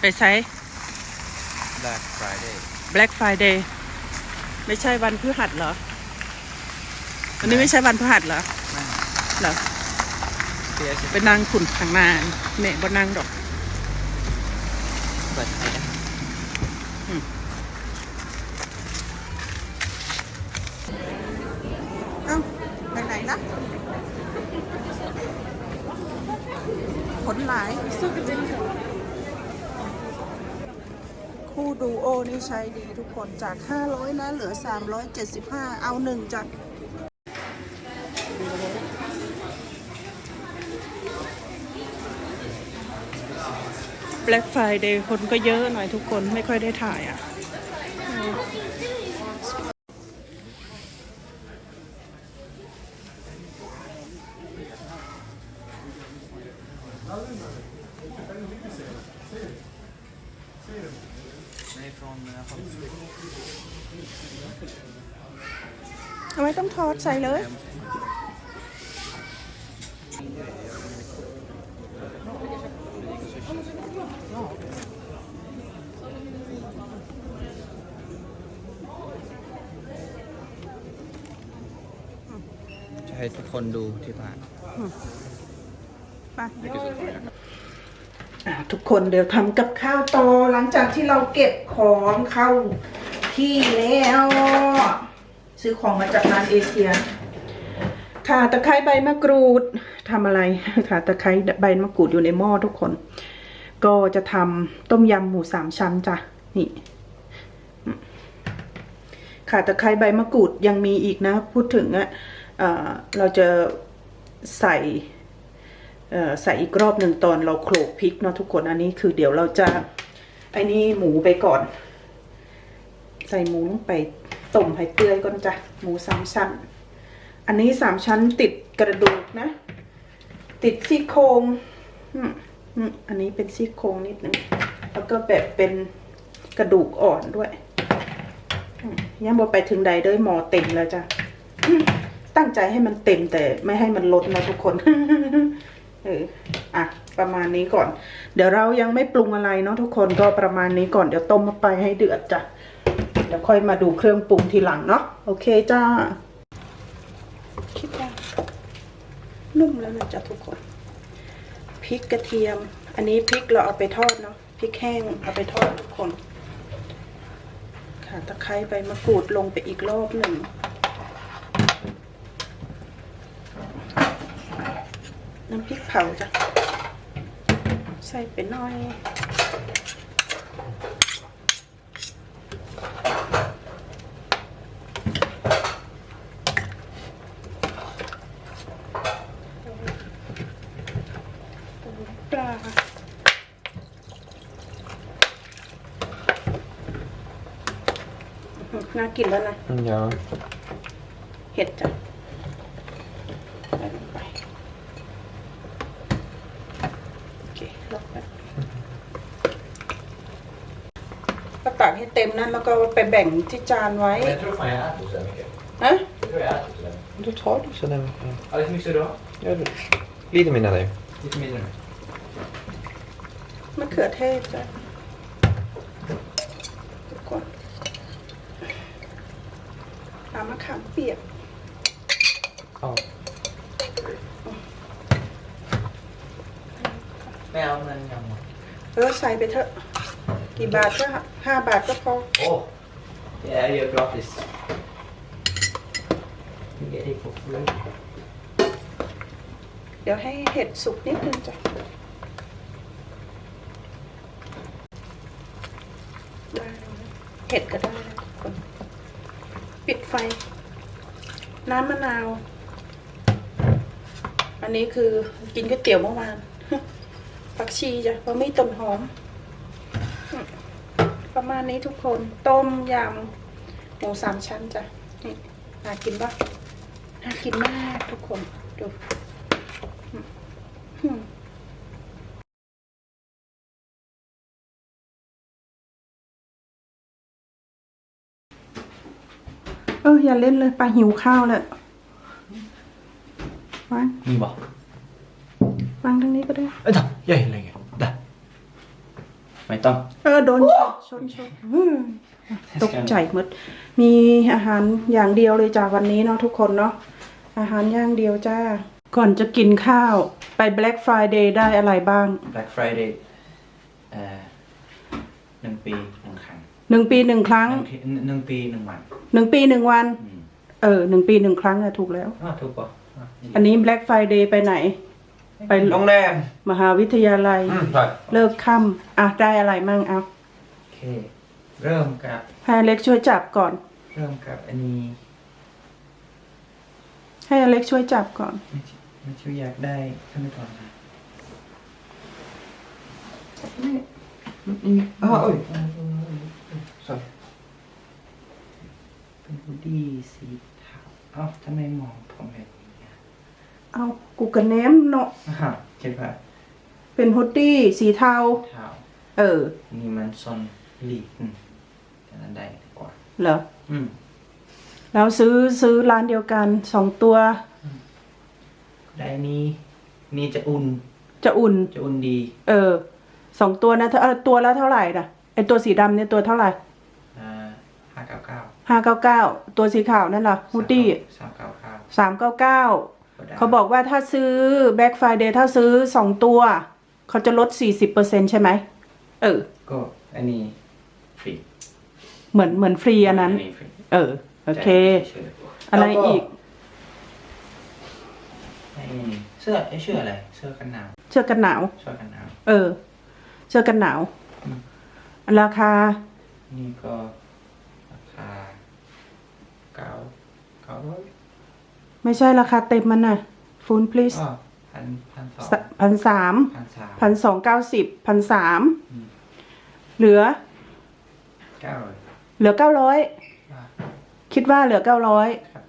ไปใช้ Black Friday Black Friday ไม่ใช่วันพฤหัสเหรอ อันนี้ไม่ใช่วันพฤหัสเหรอไม่เหรอเปียสิไปนั่งขุนข้างหน้าเนี่ยบนนั่งดอกเปิดไทยนะ เอ้าไปไหนนะผลหลาย คู่ดูโอ นี่ใช้ดีทุกคนจาก 500 นะเหลือ 375 เอาหนึ่งจาก Black Friday คนก็เยอะหน่อยทุกคนไม่ค่อยได้ถ่ายอะม่ from นะครับ ทำไมต้องทอด ใส่เลย จะให้ทุกคนดูที่ผ่านไปอะทุกคนเดี๋ยวทำกับข้าวต่อหลังจากที่เราเก็บของเข้าที่แล้ว ซื้อของมาจากร้านเอเชียข่าตะไคร้ใบมะกรูดทำอะไรข่าตะไคร้ใบมะกรูดอยู่ในหม้อทุกคน ก็จะทำต้มยำหมูสามชั้นจ้ะนี่ข่าตะไคร้ใบมะกรูดยังมีอีกนะ พูดถึงอะเอ่อเราจะใส่ใส่อีกรอบหนึ่งตอนเราโขลกพริกเนาะทุกคนอันนี้คือเดี๋ยวเราจะไอ้นี่หมูไปก่อน ใส่หมูลงไป ต้มให้เปื่อยก่อนจ้ะหมูสามชั้น อันนี้สามชั้นติดกระดูกนะ ติดซี่โครงอันนี้เป็นซี่โครงนิดนึงแล้วก็แบบเป็นกระดูกอ่อนด้วยอืมยังบอไปถึงใดเด้ยหมอเต็มแล้วจ้ะตั้งใจให้มันเต็มแต่ไม่ให้มันลดนะทุกคนเอออะประมาณนี้ก่อน เดี๋ยวเรายังไม่ปรุงอะไรเนาะทุกคนก็ประมาณนี้ก่อนเดี๋ยวต้มมาไปให้เดือดจ้ะ เดี๋ยวค่อยมาดูเครื่องปรุงทีหลังเนาะโอเคจ้า คิดว่านุ่มแล้วนะจ๊ะทุกคนพริกกระเทียม อันนี้พริกเราเอาไปทอดเนาะพริกแห้งเอาไปทอดทุกคน ค่ะตะไคร้ใบมะกรูดลงไปอีกรอบหนึ่งน้ำพริกเผาจ้ะใส่ไปหน่อย ปลา น่ากินแล้วนะ Ja. เห็ดจ้ะใส่ลงไปโอเคลอกไปก็ตักให้เต็มนะแล้วก็ไปแบ่งที่จานไว้ Men jag tror fan jag äter så här mycket. ฮะ Jag tror jag äter så här mycket. Du tar du sådär mycket. Ja, hur mycket ska du ha? Ja, du. Lite mindre än dig. Lite mindre nu. มะเขือเทศจ้ะทุกคนตามมะขามเปียก Ja. Men ja, men ja. เออใส่ไปเถอะ กี่บาทก็ห้าบาทก็พอ Åh! Det är ju gratis. Ligger i på full. เดี๋ยวให้เห็ดสุกนิดนึงจ้ะได้แล้วนะเห็ดก็ได้นะทุกคน ปิดไฟ น้ำมะนาว อันนี้คือกินก๋วยเตี๋ยวเมื่อวานผักชีจ้ะบะไม่ต้นหอมอืมประมาณนี้ทุกคนต้มยำหมูสามชั้นจ้ะนี่น่ากินปะน่ากินมากทุกคนดู อออย่าเล่นเลยปลาหิวข้าวเลยวาง Ni bara. วางทางนี้ก็ได้ Vänta, jag är längre. Där. ไม่ต้อง เออโดนชนชนชนอืมตกใจหมดมีอาหารอย่างเดียวเลยจ้าวันนี้เนาะทุกคนเนาะอาหารอย่างเดียวจ้า ก่อนจะกินข้าวไป Black Friday ได้อะไรบ้าง Black Friday เอ่อหนึ่งปีหนึ่งครั้ง หนึ่งปีหนึ่งครั้งหนึ่งทีหนึ่งปีหนึ่งวันหนึ่งปีหนึ่งวัน อืมเออหนึ่งปีหนึ่งครั้งอะถูกแล้วอ่าถูกป่ะอะอันนี้ Black Friday ไปไหน ไปโรงแรมมหาวิทยาลัย อืมใช่เลิกค่ำอะได้อะไรมั่งเอาโอเค เริ่มกับ ให้อเล็กช่วยจับก่อน เริ่มกับอันนี้ให้อเล็กช่วยจับก่อน ไม่ใช่ไม่ใช่อยากได้ขั้นตอนนะอ๋อเอ้ย sorry เป็นฮูดดี้สีเทาเอ้าทำไมมองผมแบบนี้อะเอากูกระแนมเนาะอ่าคิดว่าเป็นฮุดดี้สีเทา เทาเออ นี่มันซอนลีอืมแต่นั้นได้ดีกว่า เหรอ อืม แล้วซื้อซื้อร้านเดียวกันสองตัว ได้นี่นี่จะอุ่น จะอุ่น จะอุ่นดี เออสองตัวนะเธอเออตัวละเท่าไหร่น่ะไอตัวสีดำเนี่ยตัวเท่าไหร่ อ่าห้าเก้าเก้า ห้าเก้าเก้าตัวสีขาวนั่นล่ะฮุดดี้สามเก้าเก้าสามเก้าเก้าได้เขาบอกว่าถ้าซื้อแบ็กไฟเดย์ถ้าซื้อสองตัว เขาจะลดสี่สิบเปอร์เซ็นใช่ไหมเออ ก็อันนี้ฟรีเหมือนเหมือนฟรีอันนั้นฟรีเออ โอเคใช่ฉยๆอะไรอีกไอ้นี่เสื้อไอ้เสื้ออะไร เสื้อกันหนาว เสื้อกันหนาว เสื้อกันหนาว เออ เสื้อกันหนาวอืมราคา นี่ก็ราคา เก้าเก้าร้อยไม่ใช่ราคาเต็มมันน่ะฟูน please อ๋อพันพันสองพันสามพันสามพันสองเก้าสิบพันสามอืมเหลือเก้าร้อยเหลือเก้าร้อยอ่าคิดว่าเหลือเก้าร้อยครับ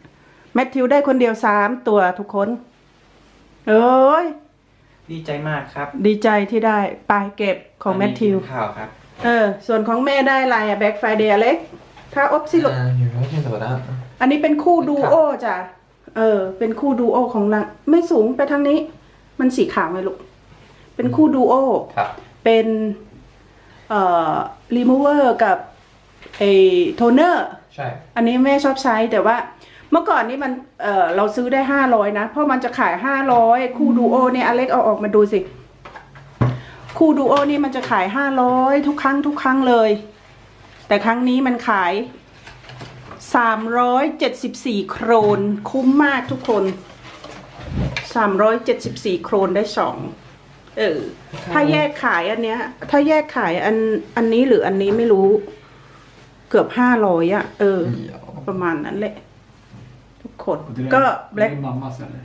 แมทธิวได้คนเดียวสามตัวทุกคน เอ้ยดีใจมากครับ ดีใจที่ได้ไปเก็บของแมทธิวอันนี้กินข้าวครับ เออ ส่วนของแม่ได้อะไรอะแบ็กไฟเดย์เล็ก ถ้าอบสิลูก Uh, you writing about that? อันนี้เป็นคู่ดูโอจ้ะ เออ เป็นคู่ดูโอของนางไม่สูงไปทางนี้ มันสีขาวไงลูก เป็นคู่ดูโอครับ เป็นเอ่อรีมูเวอร์กับไอโทนเนอร์ ใช่ อันนี้แม่ชอบใช้แต่ว่าเมื่อก่อนนี้มันเออเราซื้อได้ห้าร้อยนะ เพราะมันจะขายห้าร้อยคู่ดูโอเนี่ยอเล็กเอาออกมาดูสิ คู่ดูโอนี่มันจะขายห้าร้อยทุกครั้งทุกครั้งเลย แต่ครั้งนี้มันขาย สามร้อยเจ็ดสิบสี่โครน คุ้มมากทุกคนสามร้อยเจ็ดสิบสี่โครนได้สองเออ ถ้าแยกขายอันเนี้ย ถ้าแยกขายอันอันนี้หรืออันนี้ไม่รู้ เกือบห้าร้อยอะเออ ประมาณนั้นแหละ ทุกคน Och det är, ก็ det Black är mammas eller?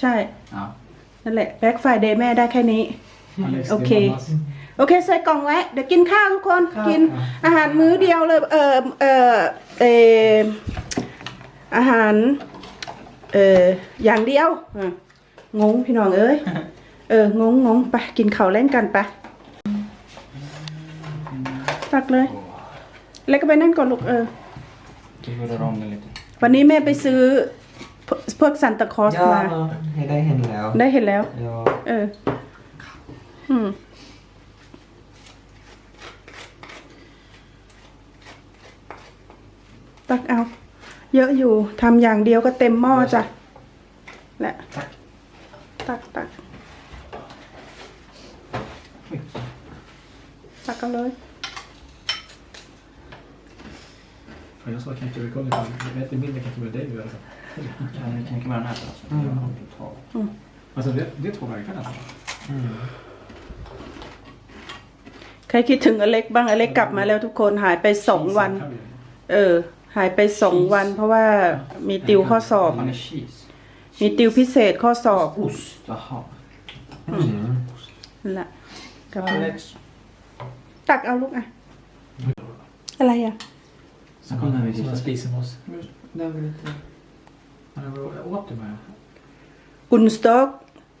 ใช่ Ja. นั่นแหละ Black Friday แม่ได้แค่นี้ Alex, Okej. det är mammas. โอเคใส่กล่องไว้ เดี๋ยวกินข้าวทุกคน กินอาหารมื้อเดียวเลย เออเออ เอออาหาร เอออย่างเดียวอะงงพี่น้องเอ้ย เอองงงงไปกินข้าวเล่นกันไปตักเลยเล็กก็ไปนั่นก่อนลูกเออ Du rör om den lite. วันนี้แม่ไปซื้อพวกพวกซันตาคลอสมาให้ได้เห็นแล้วได้เห็นแล้ว Ja. เออ อืม ตักเอา เยอะอยู่ทำอย่างเดียวก็เต็มหม้อจ้ะแหละตักตักตักเอาเลย Ja, Jag sa kan inte rycka av utan jag vet mindre kan inte med dig nu alltså. Ja, nu tänker man annat alltså. Jag har totalt. Alltså det, det är två verkar nästan. ใครคิดถึงอเล็กบ้างอเล็กกลับมาแล้วทุกคนหายไปสองวัน Kan vi- เออ หายไปสองวัน เพราะว่ามีติวข้อสอบ Man är cheese. มีติวพิเศษข้อสอบ Ost, jaha. นั่นแหละกลับมา Alex. ตักเอาลูกอะ อะไรอะ Sen kommer Ja, vi vi till tittar. spisen hos... Den vill inte... Men jag åt det med. อุนสต็อก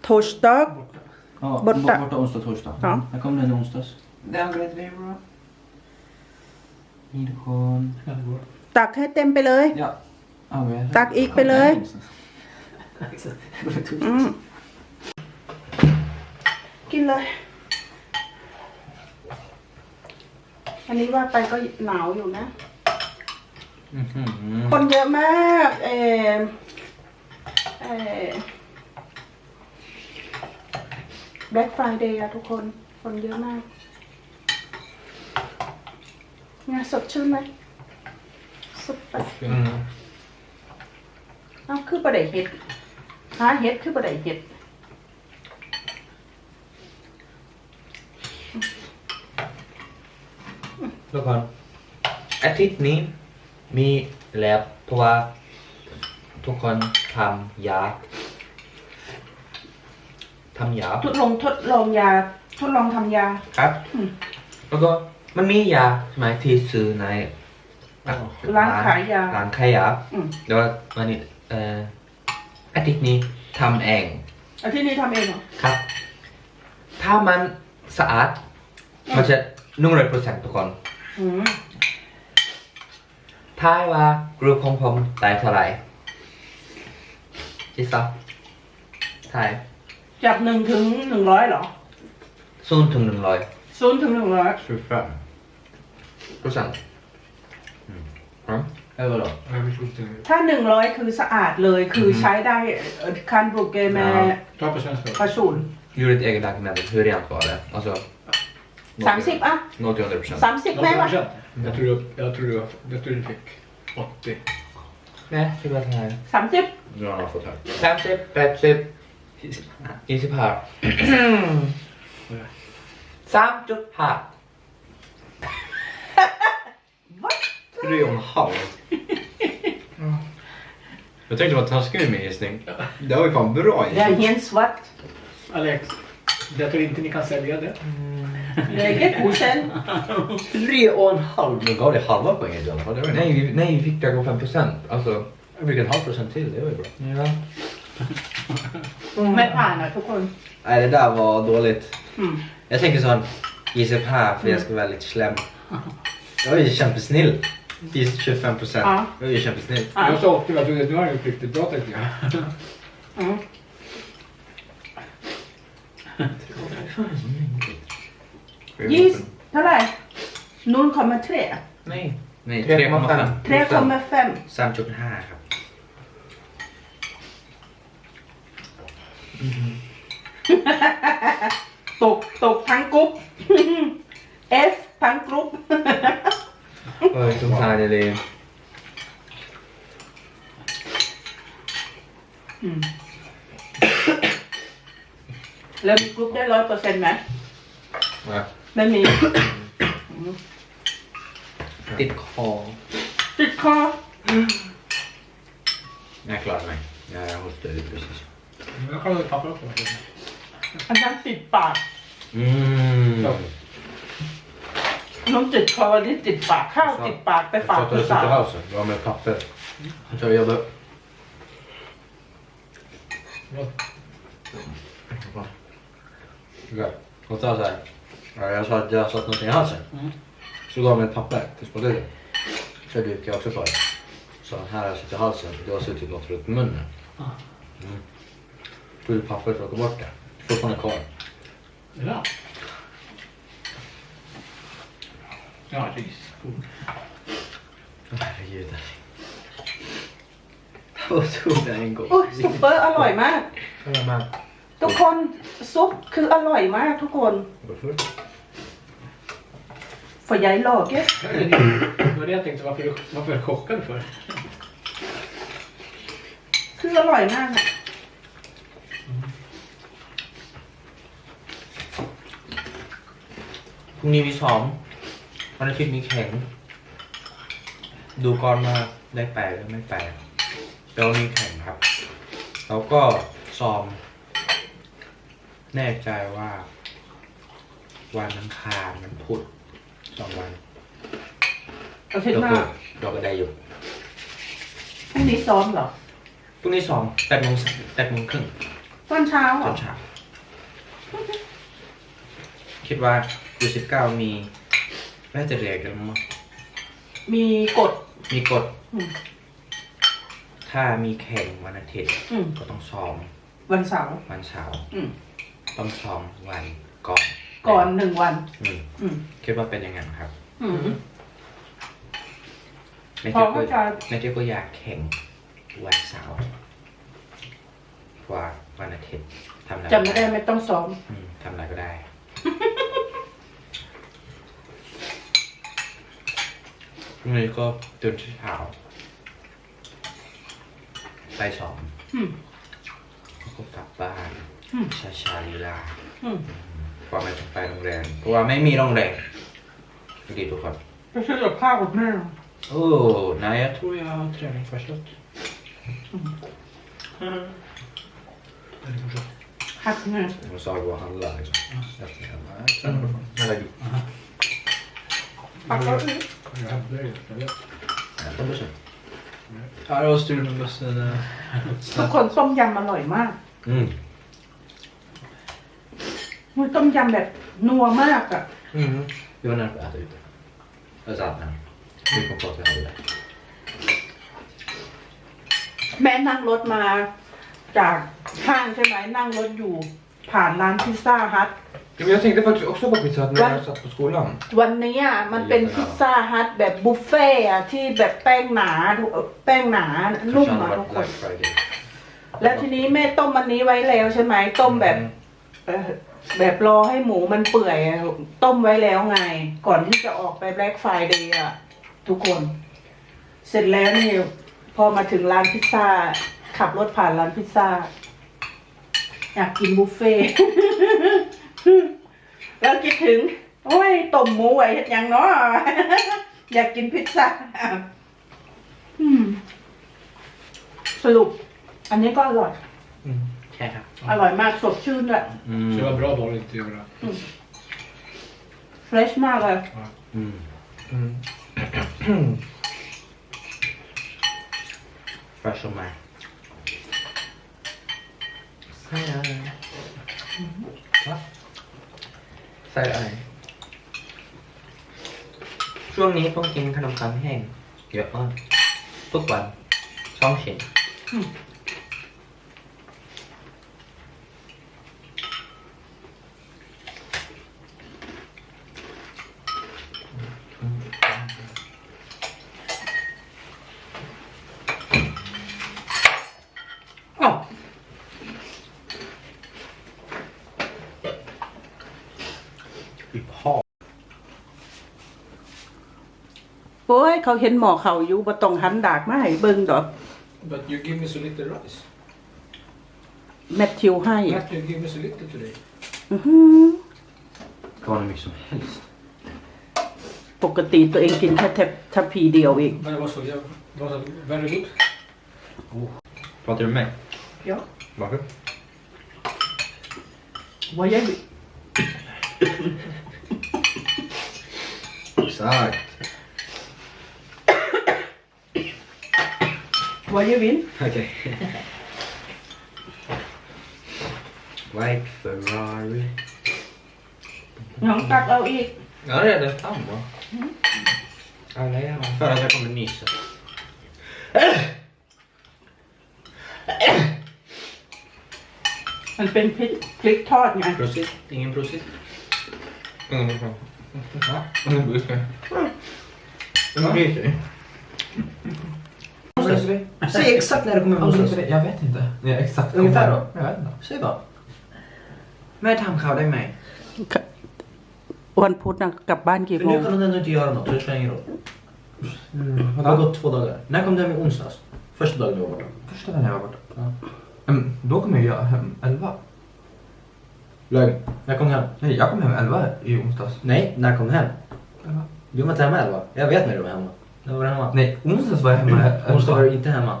โทสต็อก Borta. Ja, Borta. borta onsdag, torsdag. Ja. Jag kommer den onsdags. Den blir det bra. Midjon. Ja, det går. ตักให้เต็มไปเลย Ja. Ja, men jag- ตักอีกไปเลยอืมกินเลย อันนี้ว่าไปก็หนาวอยู่นะอื้อหือคนเยอะมากเออเออ Black Friday อะทุกคน คนเยอะมากงานสดชื่นไหม สุดไปอืมเอ้าคือประเดเห็ดหาเห็ดคือประเดเห็ดทุกคนอาทิตย์นี้มีแลบเพราะว่าทุกคนทำยาทำยาทดลองทดลองยา ทดลองทำยา ครับ อืม แล้วก็มันมียาใช่ไหมที่ซื้อในอะ ร้านขายยา ร้านขายยาอืม แล้ววันนี้เอ่ออาทิตย์นี้ทำเองอาที่นี้ทำเองเหรอ ครับ ถ้ามันสะอาดมันจะนุ่งร้อยเปอร์เซ็นต์ทุกคน อืมทายว่ากรุ๊ปของผมได้เท่าไหร่จิซับทายจากหนึ่งถึงหนึ่งร้อยเหรอศูนย์ถึงหนึ่งร้อยศูนย์ถึงหนึ่งร้อย25 procent. Mm. Ja. Eller vadå? Jag förstod inte. ถ้าหนึ่งร้อยคือสะอาดเลยคือใช้ได้เอ่อคันบรูเกแม Ta på svenska. กระสุน Gjorde ett eget läkemedel, hur rent var det? Alltså... สามสิบอะ0 till 100 procent. สามสิบไหมวะ Jag tror du, jag tror du, jag tror du fick 80. Nej, det var det här. สามสิบ Du har nog fått här. 50, 80, 20 här. 3 här. Tre och Ryon Howard. Jag tänkte vara taskig med min gissning. Det var ju fan bra Den gissning. helt svart. Alex, jag tror inte ni kan sälja det. Mm. Läget godkänd. Tre och en halv. Du gav dig halva poängen i alla fall. Nej, vi- fick det gå 5 procent. Alltså, jag fick en halv procent till. Det var ju bra. Ja. Mm. Men Anna på. Nej, det där var dåligt. Mm. Jag tänker sån, gissa på här för jag ska vara lite slem. Jag är ju kämpesnill. Gissa 25 procent. Ja. Jag var ju kämpesnill. อะ Jag sa 80, jag trodde du har gjort riktigt bra tänkte jag. อืมยี่สิบเท่าไหร่นูนคอมมาเทร Nej. Nej, 3,5. เทรคอมมาแฟม3,5ครับ ตก ตกทั้งกรุ๊ป F ทั้งกรุ๊ป เอ้ยสงสารเลยอืมแล้วมีกรุ๊ปได้ร้อยเปอร์เซ็นต์ไหมว่าไม่มี ติดคอติดคอ Jag klarar mig. Jag hostade lite precis. Jag kan väl papper också. อันนั้นติดปาก Mm. น้องติดคอนี่ติดปากข้าวติดปากไปฝาก Jag ผู้ tar สาว det i halsen. Jag har med papper. Jag tar och jobbar. Okej, och ta så här. Ja, jag sa att jag satt någonting i halsen. Mm. Så gav han mig ett papper till småljudet. Så dukade jag också på det. Så här har jag suttit i halsen. Du har suttit något runt munnen. Ah. Mm. Tog ut pappret för att få bort det. Fortfarande kvar. Ja. Ja, ris. Herregud. Vad tog det en gång? โอ้ยซุปเปอร์อร่อยมาก Ja, men. ทุกคนซุปคืออร่อยมากทุกคน Varför? ฝอยใหญ่หลอกเย Det var det jag tänkte, varför, varför är du chockad för? คืออร่อยมากอะพรุ่งนี้มีซ้อม วันอาทิตย์มีแข่ง ดูก่อนว่าได้แปลหรือไม่แปลแล้วมีแข่งครับแล้วก็ซ้อม แน่ใจว่า วันอังคารมันพุธสองวันอาทิตย์เราหน้าก็เราก็ได้อยู่พรุ่งนี้ซ้อมเหรอพรุ่งนี้ซ้อมแปดโมงแปดโมงครึ่งตอนเช้าเหตรออนเช้าคิดว่ายูสิบเก้ามี น่าจะเรียกกันมั้งมีกฎมีกฎอืม ถ้ามีแข่งวันอาทิตย์อืม ก็ต้องซ้อมวันเสาร์ วันเสาร์อืม ต้องซ้อมวันก่อนก่อนหนึ่งวัน อืมอืม คิดว่าเป็นยังไงครับออืมไม่พอเจ๊ก็เข้าใจไม่เจ๊ก็อยากแข่งวันเสาร์เพราะว่าวันอาทิตย์ทำอะไรจำไม่ได้ไม่ต้องซ้อม อืมทำอะไรก็ได้ พรุ่งนี้ก็ตื่นเช้าไปสอบอืม แล้วก็กลับบ้านอืมชาชาลีลาอืมเพราะไม่ต้องไปโรงแรมเพราะว่าไม่มีโรงแรมสวัสดีทุกคน ไปซื้อกับข้าวกับแม่โอ้นาย tror jag har träning förstått หักแม่ Hon sa gå och handla liksom. Efter hemma. Jag tränar fortfarande. Eller du. ปักแล้วอี ก Jag hämtar dig. Jag vet. Hämta bussen. Ja, det var strul med bussen. eh, ทุกคนต้มยำอร่อยมาก Mm. มันต้มยำแบบนัวมากอะ Mm. Vi var nära på att äta ute. Eller så, men. Vi kom på att vi hade det. แม่นั่งรถมาจากห้างใช่ไหมนั่งรถอยู่ ผ่านร้านพิซซ่าฮัท Men jag tänkte faktiskt också på pizza när Va? jag satt på skolan. วันนี้อะมันเป็นพิซซ่าฮัทแบบบุฟเฟ่ต์อะที่แบบแป้งหนาแป้งหนานุ่ม Kanske อะ hade ทุก varit คน Black Friday. แล้วทีนี้แม่ต้มอันนี้ไว้แล้วใช่ไหมต้มแบบเอ่อแบบรอให้หมูมันเปื่อยอะต้มไว้แล้วไง ก่อนที่จะออกไปแบล็กไฟเดย์อะ ทุกคน เสร็จแล้วนี่พอมาถึงร้านพิซซ่า ขับรถผ่านร้านพิซซ่า อยากกินบุฟเฟ่ต์แล้วคิดถึง โอ้ยต้มหมูไว้เฮ็ดหยังเนาะอยากกินพิซซ่าอืมสรุป อันนี้ก็อร่อย Mm. ใช่ครับอร่อยมากสดชื่นด้วย Så det var bra val att inte göra. เฟรชมากเลย Mm. Fresh on my. ใส่ อะไรใส่อะไร ช่วงนี้ต้องกินขนมปังแห้งเยอะมากทุกวันสองชิ้น อีพ่อโอ้ยเขาเห็นหมอเขาอยู่บ่ต้องหันดากมาให้เบิ่งดอก But you give me so little rice. แมทธิวให้ That you give me so little today. อื้อหือ Det var hur mycket som helst. ปกติตัวเองกินแค่แทบทัพพีเดียวเอง Men det var så jävla... Det var så very good. Pratar du med mig? Ja. Varför? ว่ายัง Exakt. ว่ายังวิน Okej. White Ferrari. น้องตักเอาอีก Ja, det är den samma. Alla är För att jag kommer nysa. มันเป็นพริกพริกทอดไง Prosit. Ingen prosit. Ingen prosit. Va? Ingen prosit. Ingen prosit. Säg exakt när det kommer vara onsdag. Jag vet inte. Ja, exakt. Ungefär då? Jag vet inte. Säg bara. แม่ทำข้าวได้ไหม วันพุธนะกลับบ้านกี่ För โม nu ง kan hon ändå inte göra något, så det spelar ingen roll. Mm, Det har gått två dagar. När kom du hem i onsdags? Första dagen du var borta. Första dagen jag var borta. Mm, då kom jag hem 11. Lögn. När kom du hem? Nej, jag kom hem 11 i onsdags. Nej, när kom du hem? Elva. Du var inte hemma 11. Jag vet när du var hemma. När var du hemma? Nej, onsdags var jag hemma. elva. Onsdag var du inte hemma.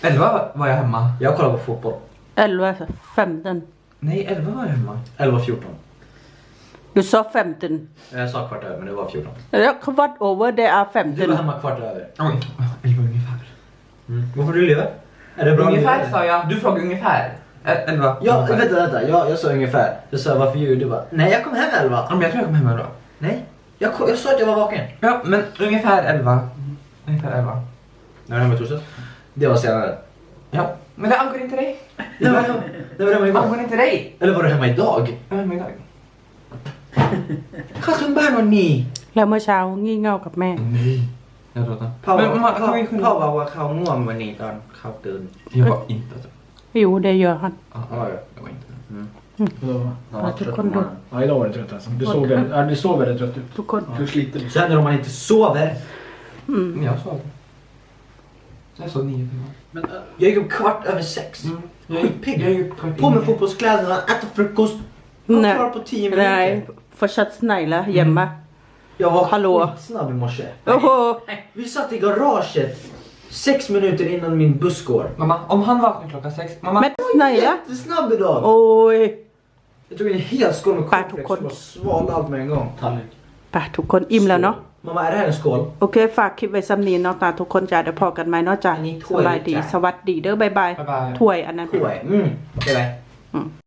11 var jag hemma. Jag kollade på fotboll. 11 är 15. Nej, 11 var jag hemma. 11.14. Du sa 15. Jag sa kvart över men det var 14. Ja, Kvart över det är Du var hemma kvart över. Oj, 11 ungefär. Mm. Vad får du leva? Är det bra? Ungefär sa jag. Du frågade ungefär. Ä- 11. Ja, ungefär. vänta, vänta. Jag, jag sa ungefär. Jag sa varför ljud? Du bara, nej jag kom hem elva. Ja, men jag tror jag kom hem 11. Nej, jag, kom, jag sa att jag var vaken. Ja, men ungefär 11. Ungefär 11. När var du hemma i torsdags? Det var senare. Ja, men det angår inte dig. När var du hemma, när var du hemma Det igår? angår inte dig. Eller var du hemma idag? Jag är hemma idag. Kasum Barnoni. แล้วเมื่อเช้างี่เง่ากับแม่ Nej. Jag tror inte. พ่อ Men พ่อ mamma, kan vi พ่อ kunna... บอกว่าเขาง่วงวันนี้ตอนเขาตื่น Jag var inte det. อยู่เดย์เยอะฮัน Ja, Ja, ja. jag var inte det. Vadå? Han Ja, var du trött på kunde- morgonen. Ja, idag var det trött alltså. Du såg väldigt, ja, du såg väldigt trött ut. ทุกคน Du är sliten. Sen om man inte sover. Men jag sov. Jag sov nio timmar. Men, äh, jag gick upp kvart över sex. Jag gick, Pigg. jag gick kvart På med in. fotbollskläderna, äta frukost. Var Nej. klar på tio ได้ minuter. ฟอร์ชัดไหนละเยี่ยมปะ Jag var Hallå. skitsnabb i morse. โอ้โห Vi satt i garaget sex minuter innan min buss går. Mamma, om han vaknar klockan sex. Mamma. แม่ไหนละ Jättesnabb idag. โอ้ย Jag tog en hel skål med Bär, cornflakes tog och bara svalde allt med en gång. Tallrik. ไปทุกคนอิ่มแล้วเนาะ Mamma, är det här en skål? โอเค ฝากคลิปไว้ซ้ำนี้เนาะตาทุกคนจ้าเดี๋ยวพอกันไหมเนาะจ้า อันนี้ถ้ ส วย บายดี จ้ะ สวัสดีเด้อบายบาย Bye bye. ถ้วยอันนั้น Oj, mm. Okej, bye.